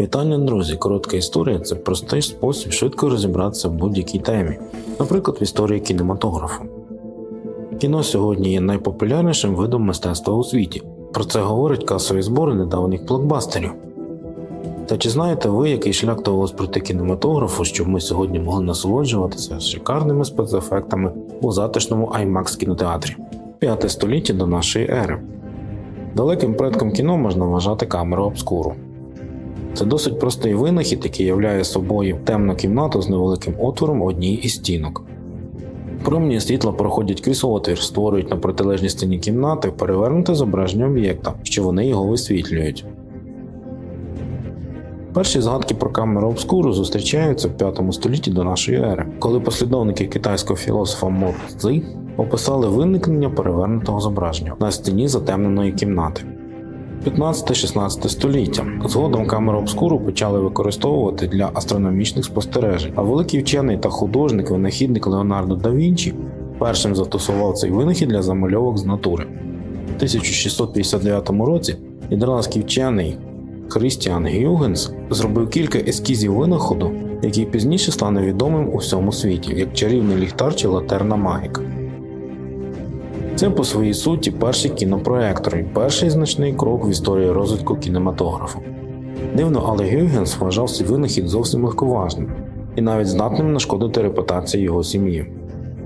Вітання, друзі! Коротка історія це простий спосіб швидко розібратися в будь-якій темі, наприклад, в історії кінематографу. Кіно сьогодні є найпопулярнішим видом мистецтва у світі. Про це говорять касові збори недавніх блокбастерів. Та чи знаєте ви, який шлях довелось пройти кінематографу, щоб ми сьогодні могли насолоджуватися шикарними спецефектами у затишному IMAX кінотеатрі? П'яте століття до нашої ери. Далеким предком кіно можна вважати камеру обскуру. Це досить простий винахід, який являє собою темну кімнату з невеликим отвором одній із стінок. Промені світла проходять крізь отвір, створюють на протилежній стіні кімнати перевернуте зображення об'єкта, що вони його висвітлюють. Перші згадки про камеру обскуру зустрічаються в 5 столітті до нашої ери, коли послідовники китайського філософа Мо Цзи описали виникнення перевернутого зображення на стіні затемненої кімнати. 15-16 століття. Згодом камеру обскуру почали використовувати для астрономічних спостережень, а великий вчений та художник, винахідник Леонардо да Вінчі першим застосував цей винахід для замальовок з натури. У 1659 році нідерландський вчений Христіан Гюгенс зробив кілька ескізів винаходу, який пізніше стане відомим у всьому світі, як чарівний ліхтар чи латерна магіка. Це по своїй суті перший кінопроектор і перший значний крок в історії розвитку кінематографу. Дивно, але Гюйгенс вважав свій винахід зовсім легковажним і навіть здатним нашкодити репутації його сім'ї.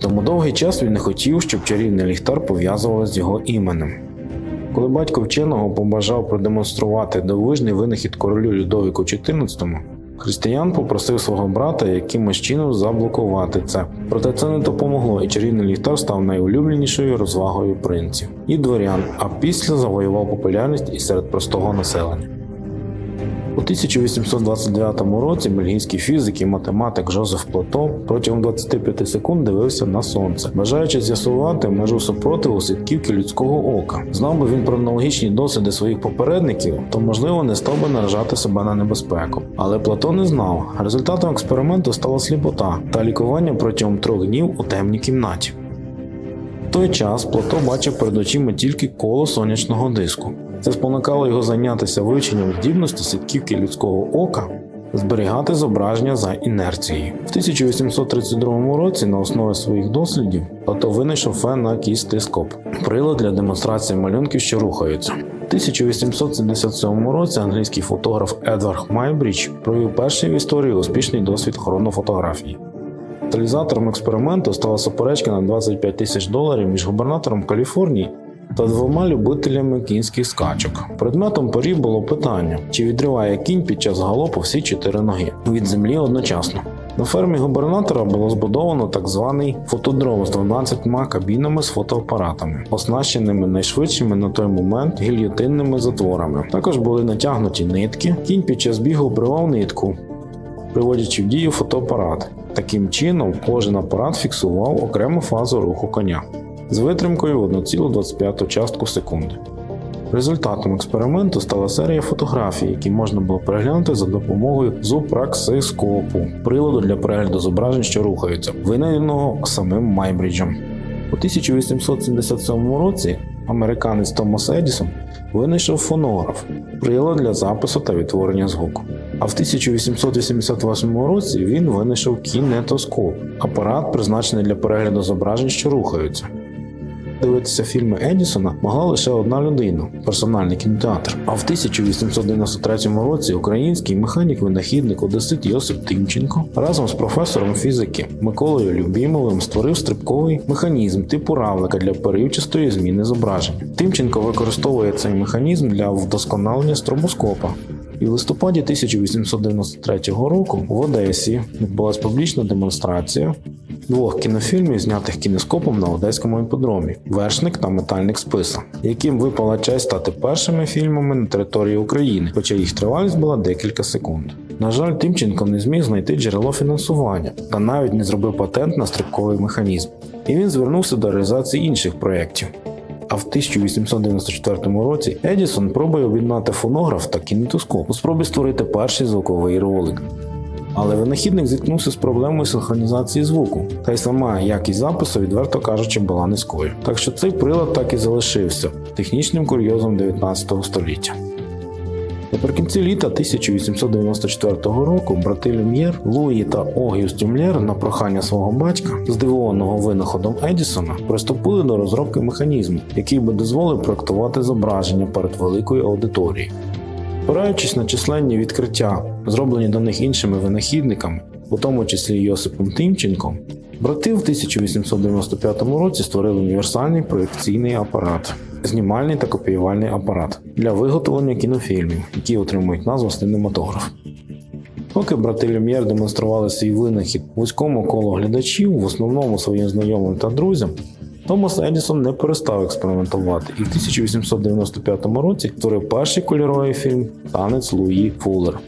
Тому довгий час він не хотів, щоб чарівний ліхтар пов'язували з його іменем. Коли батько вченого побажав продемонструвати дивовижний винахід королю Людовіку XIV, Християн попросив свого брата якимось чином заблокувати це, проте це не допомогло, і чарівний ліхтар став найулюбленішою розвагою принців і дворян, а після завоював популярність і серед простого населення. У 1829 році бельгійський фізик і математик Жозеф Плато протягом 25 секунд дивився на сонце, бажаючи з'ясувати межу супротиву сітківки людського ока. Знав би він про аналогічні досвіди своїх попередників, то можливо не став би наражати себе на небезпеку. Але Плато не знав. Результатом експерименту стала сліпота та лікування протягом трьох днів у темній кімнаті. В той час Плато бачив перед очима тільки коло сонячного диску. Це спонукало його зайнятися вивченням здібності сітківки людського ока зберігати зображення за інерцією. В 1832 році на основі своїх дослідів Плато винайшов фенакістископ – прилад для демонстрації малюнків, що рухаються. У 1877 році англійський фотограф Едвард Майбрідж провів перший в історії успішний досвід хронофотографії. Каталізатором експерименту стала суперечка на 25 тисяч доларів між губернатором Каліфорнії та двома любителями кінських скачок. Предметом парі було питання, чи відриває кінь під час галопу всі чотири ноги від землі одночасно. На фермі губернатора було збудовано так званий фотодром з 12 кабінами з фотоапаратами, оснащеними найшвидшими на той момент гільйотинними затворами. Також були натягнуті нитки. Кінь під час бігу обривав нитку, приводячи в дію фотоапарат. Таким чином, кожен апарат фіксував окрему фазу руху коня з витримкою 1,25 частку секунди. Результатом експерименту стала серія фотографій, які можна було переглянути за допомогою зупраксископу, приладу для перегляду зображень, що рухаються, винайденого самим Майбріджем. У 1877 році американець Томас Едісон винайшов фонограф, прилад для запису та відтворення звуку. А в 1888 році він винайшов кінетоскоп апарат, призначений для перегляду зображень, що рухаються. Дивитися фільми Едісона могла лише одна людина персональний кінотеатр. А в 1893 році український механік-винахідник Одесит Йосип Тимченко разом з професором фізики Миколою Любімовим створив стрибковий механізм типу равлика для переривчастої зміни зображення. Тимченко використовує цей механізм для вдосконалення стробоскопа. І в листопаді 1893 року в Одесі відбулася публічна демонстрація двох кінофільмів, знятих кінескопом на одеському іпподромі Вершник та Метальник списа, яким випала честь стати першими фільмами на території України, хоча їх тривалість була декілька секунд. На жаль, Тимченко не зміг знайти джерело фінансування та навіть не зробив патент на стрибковий механізм. І він звернувся до реалізації інших проєктів. А в 1894 році Едісон пробує об'єднати фонограф та кінетоскоп у спробі створити перший звуковий ролик. Але винахідник зіткнувся з проблемою синхронізації звуку, та й сама якість запису, відверто кажучи, була низькою. Так що цей прилад так і залишився технічним курйозом 19 століття. Наприкінці літа 1894 року брати Люм'єр, Луї та Огюст Люм'єр на прохання свого батька, здивованого винаходом Едісона, приступили до розробки механізму, який би дозволив проектувати зображення перед великою аудиторією. Опираючись на численні відкриття, зроблені до них іншими винахідниками, у тому числі Йосипом Тимченком, брати в 1895 році створили універсальний проєкційний апарат, знімальний та копіювальний апарат для виготовлення кінофільмів, які отримують назву синематограф. Поки брати Люм'єр демонстрували свій винахід вузькому колу глядачів, в основному своїм знайомим та друзям, Томас Едісон не перестав експериментувати і в 1895 році створив перший кольоровий фільм Танець Луї Фуллер.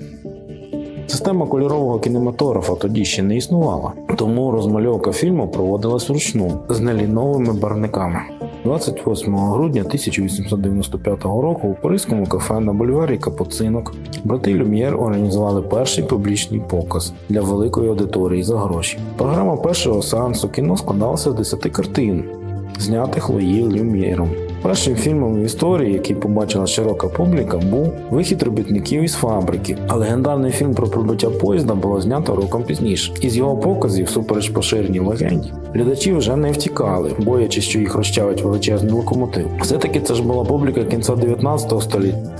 Система кольорового кінематографа тоді ще не існувала, тому розмальовка фільму проводилась вручну з неліновими барниками. 28 грудня 1895 року у паризькому кафе на бульварі Капуцинок брати Люм'єр організували перший публічний показ для великої аудиторії за гроші. Програма першого сеансу кіно складалася з 10 картин, знятих Луї Люм'єром. Першим фільмом в історії, який побачила широка публіка, був вихід робітників із фабрики. А легендарний фільм про прибуття поїзда було знято роком пізніше. Із його показів, супереч поширеній легенді, глядачі вже не втікали, боячись, що їх розчавить величезний локомотив. Все-таки це ж була публіка кінця 19 століття.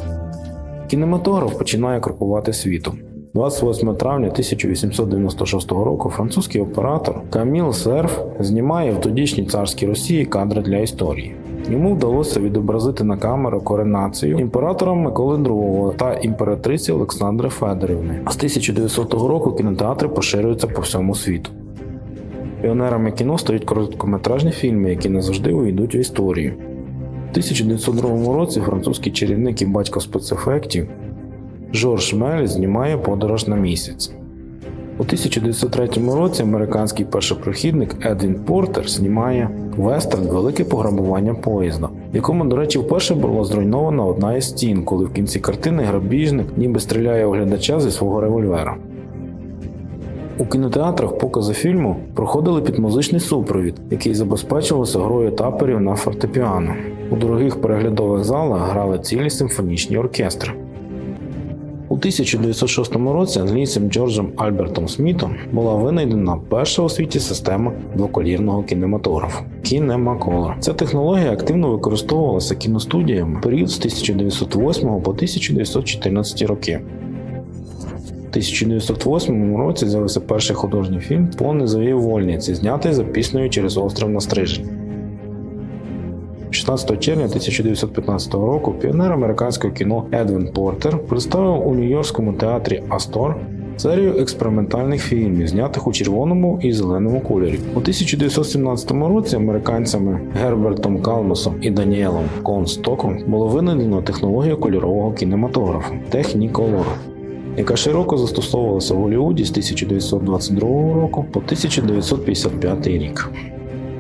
Кінематограф починає крокувати світом. 28 травня 1896 року французький оператор Каміл Серф знімає в тодішній царській Росії кадри для історії. Йому вдалося відобразити на камеру коронацію імператора Миколи II та імператриці Олександри Федорівни. А з 1900 року кінотеатри поширюються по всьому світу. Піонерами кіно стають короткометражні фільми, які не завжди увійдуть в історію. У 1902 році французький чарівник і батько спецефектів Жорж Мелі знімає подорож на місяць. У 1903 році американський першопрохідник Едвін Портер знімає вестерн Велике пограбування поїзда, в якому, до речі, вперше була зруйнована одна із стін, коли в кінці картини грабіжник ніби стріляє у глядача зі свого револьвера. У кінотеатрах покази фільму проходили під музичний супровід, який забезпечувався грою таперів на фортепіано. У дорогих переглядових залах грали цілі симфонічні оркестри. У 1906 році англійцем Джорджем Альбертом Смітом була винайдена перша у світі система двоколірного кінематографу Kinemacolor. Ця технологія активно використовувалася кіностудіями в період з 1908 по 1914 роки. У 1908 році з'явився перший художній фільм по низовій вольниці, знятий за піснею через острів на стрижень. 16 червня 1915 року піонер американського кіно Едвін Портер представив у Нью-Йоркському театрі Астор серію експериментальних фільмів, знятих у червоному і зеленому кольорі. У 1917 році американцями Гербертом Калмосом і Даніелом Констоком було винайдено технологію кольорового кінематографу Technicolor, яка широко застосовувалася в Голлівуді з 1922 року по 1955 рік.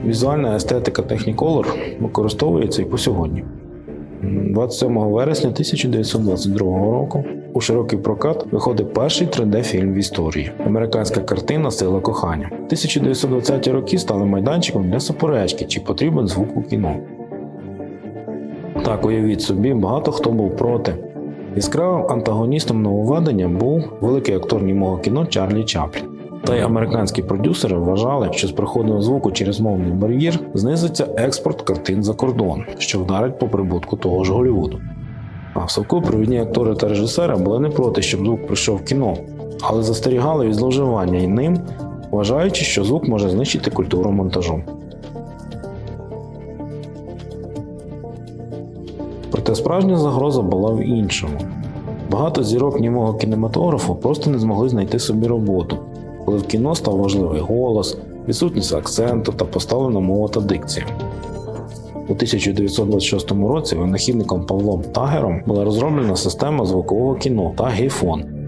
Візуальна естетика Technicolor використовується і по сьогодні. 27 вересня 1922 року у широкий прокат виходить перший 3D-фільм в історії американська картина Сила кохання. 1920-ті роки стали майданчиком для суперечки, чи потрібен звук у кіно. Так, уявіть собі, багато хто був проти. Яскравим антагоністом нововведення був великий актор німого кіно Чарлі Чаплін. Та й американські продюсери вважали, що з приходом звуку через мовний бар'єр знизиться експорт картин за кордон, що вдарить по прибутку того ж Голлівуду. А в совку провідні актори та режисери були не проти, щоб звук прийшов в кіно, але застерігали від зловживання і ним, вважаючи, що звук може знищити культуру монтажу. Проте справжня загроза була в іншому. Багато зірок німого кінематографу просто не змогли знайти собі роботу, коли в кіно став важливий голос, відсутність акценту та поставлена мова та дикція. У 1926 році винахідником Павлом Тагером була розроблена система звукового кіно та гейфон.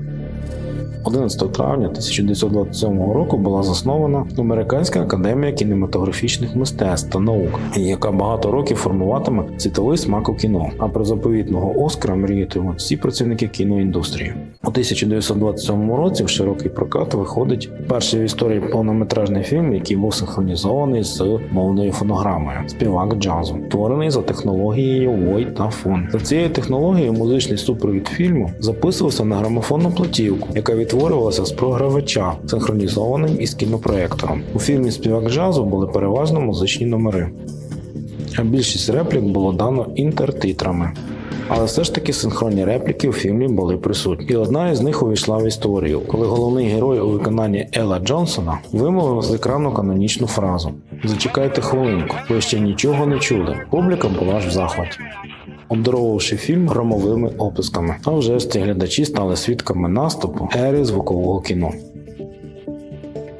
11 травня 1927 року була заснована Американська академія кінематографічних мистецтв та наук, яка багато років формуватиме світовий смак у кіно. А про заповітного Оскара мріятимуть всі працівники кіноіндустрії. У 1927 році в широкий прокат виходить перший в історії повнометражний фільм, який був синхронізований з мовною фонограмою співак джазу, творений за технологією Voight та фон. За цією технологією музичний супровід фільму записувався на грамофонну платівку, яка відтворювалася з програвача, синхронізованим із кінопроектором. У фільмі співак джазу були переважно музичні номери. А більшість реплік було дано інтертитрами. Але все ж таки синхронні репліки у фільмі були присутні. І одна із них увійшла в історію, коли головний герой у виконанні Ела Джонсона вимовив з екрану канонічну фразу: Зачекайте хвилинку, ви ще нічого не чули. Публіка була ж в захваті. Обдаровувавши фільм громовими описками. а вже ж ці глядачі стали свідками наступу ери звукового кіно.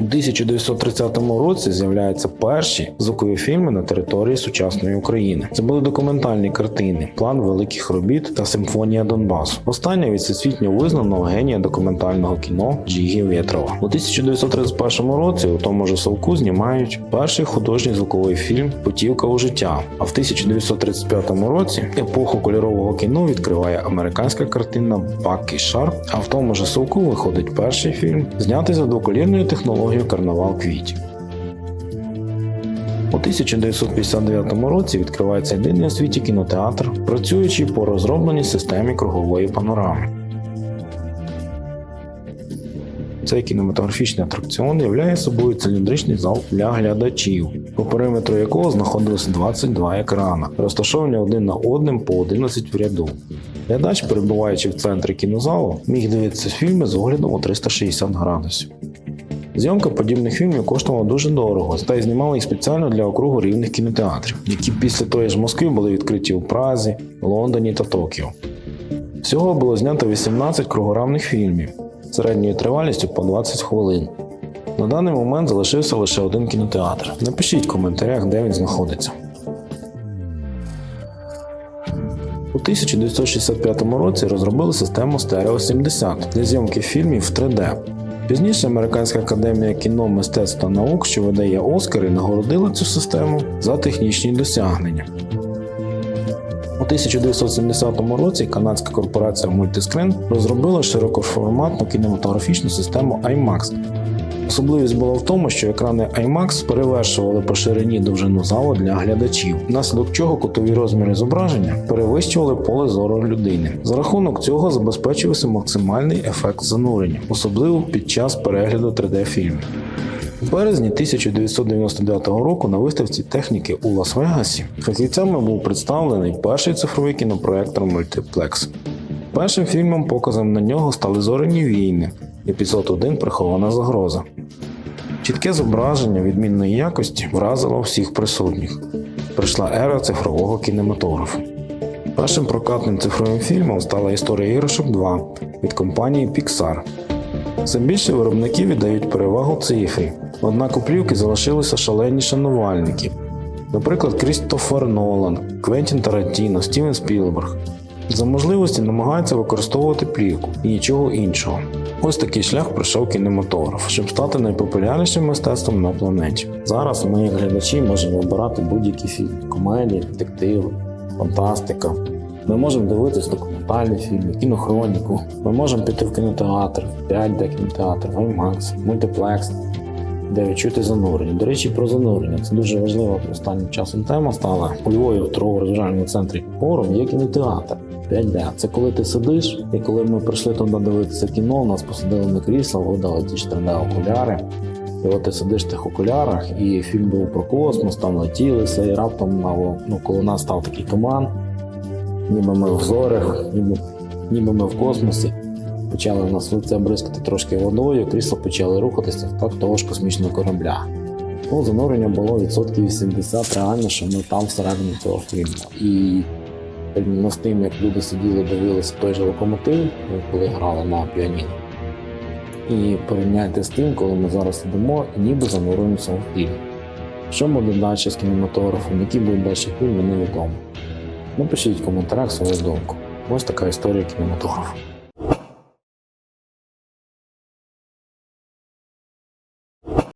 У 1930 році з'являються перші звукові фільми на території сучасної України. Це були документальні картини, план великих робіт та симфонія Донбасу. Остання від всесвітньо визнаного генія документального кіно Джігі Вєтрова. У 1931 році у тому ж Совку знімають перший художній звуковий фільм Путівка у життя. А в 1935 році епоху кольорового кіно відкриває американська картина Бак і Шарп. А в тому ж Совку виходить перший фільм, знятий за двоколірною технологією Карнавал квітів. У 1959 році відкривається єдиний у світі кінотеатр, працюючий по розробленій системі кругової панорами. Цей кінематографічний атракціон являє собою циліндричний зал для глядачів, по периметру якого знаходилося 22 екрана, розташовані один на одним по 11 в ряду. Глядач, перебуваючи в центрі кінозалу, міг дивитися фільми з оглядом у 360 градусів. Зйомка подібних фільмів коштувала дуже дорого, та й знімали їх спеціально для округу рівних кінотеатрів, які після тої ж Москви були відкриті у Празі, Лондоні та Токіо. Всього було знято 18 кругоравних фільмів середньою тривалістю по 20 хвилин. На даний момент залишився лише один кінотеатр. Напишіть в коментарях, де він знаходиться. У 1965 році розробили систему Stereo 70 для зйомки фільмів в 3D. Пізніше Американська академія кіно, мистецтв та наук, що видає Оскари, нагородила цю систему за технічні досягнення. У 1970 році канадська корпорація Multiscreen розробила широкоформатну кінематографічну систему IMAX. Особливість була в тому, що екрани IMAX перевершували по ширині довжину залу для глядачів, внаслідок чого кутові розміри зображення перевищували поле зору людини. За рахунок цього забезпечувався максимальний ефект занурення, особливо під час перегляду 3D-фільмів. У березні 1999 року на виставці техніки у Лас-Вегасі фахівцями був представлений перший цифровий кінопроектор Multiplex. Першим фільмом показом на нього стали зоряні війни, епізод 1 Прихована загроза. Чітке зображення відмінної якості вразило всіх присутніх. Прийшла ера цифрового кінематографу. Першим прокатним цифровим фільмом стала історія іграшок 2 від компанії Pixar. Все більше виробники віддають перевагу цифрі, однак у плівки залишилися шалені шанувальники. Наприклад, Крістофер Нолан, Квентін Тарантіно, Стівен Спілберг. За можливості намагаються використовувати плівку і нічого іншого. Ось такий шлях пройшов кінематограф, щоб стати найпопулярнішим мистецтвом на планеті. Зараз ми, глядачі, можемо вибирати будь-які фільми: комедії, детективи, фантастика. Ми можемо дивитися документальні фільми, кінохроніку. Ми можемо піти в кінотеатр, в 5D кінотеатр, IMAX, мультиплекс, де відчути занурення. До речі, про занурення це дуже важлива останнім часом тема стала. У Львові в торгово-розважальному центрі форум є кінотеатр. 5D. Це коли ти сидиш, і коли ми прийшли туди дивитися кіно, нас посадили на крісло, видали ті ж 3D окуляри. І от ти сидиш в тих окулярах, і фільм був про космос, там летілися, і раптом ну, коли нас став такий туман, ніби ми в зорях, ніби, ніби ми в космосі. Почали в нас лице бризкати трошки водою, крісла почали рухатися в так того ж космічного корабля. Ну, занурення було відсотків 80 реально, що ми там всередині цього фільму. І порівняно з тим, як люди сиділи, дивилися той же локомотив, коли грали на піаніно. І порівняйте з тим, коли ми зараз сидимо ніби занурюємося в фільм. Що буде далі з кінематографом, які будуть далі фільми, невідомо. Напишіть в коментарях свою думку. Ось така історія кінематографу.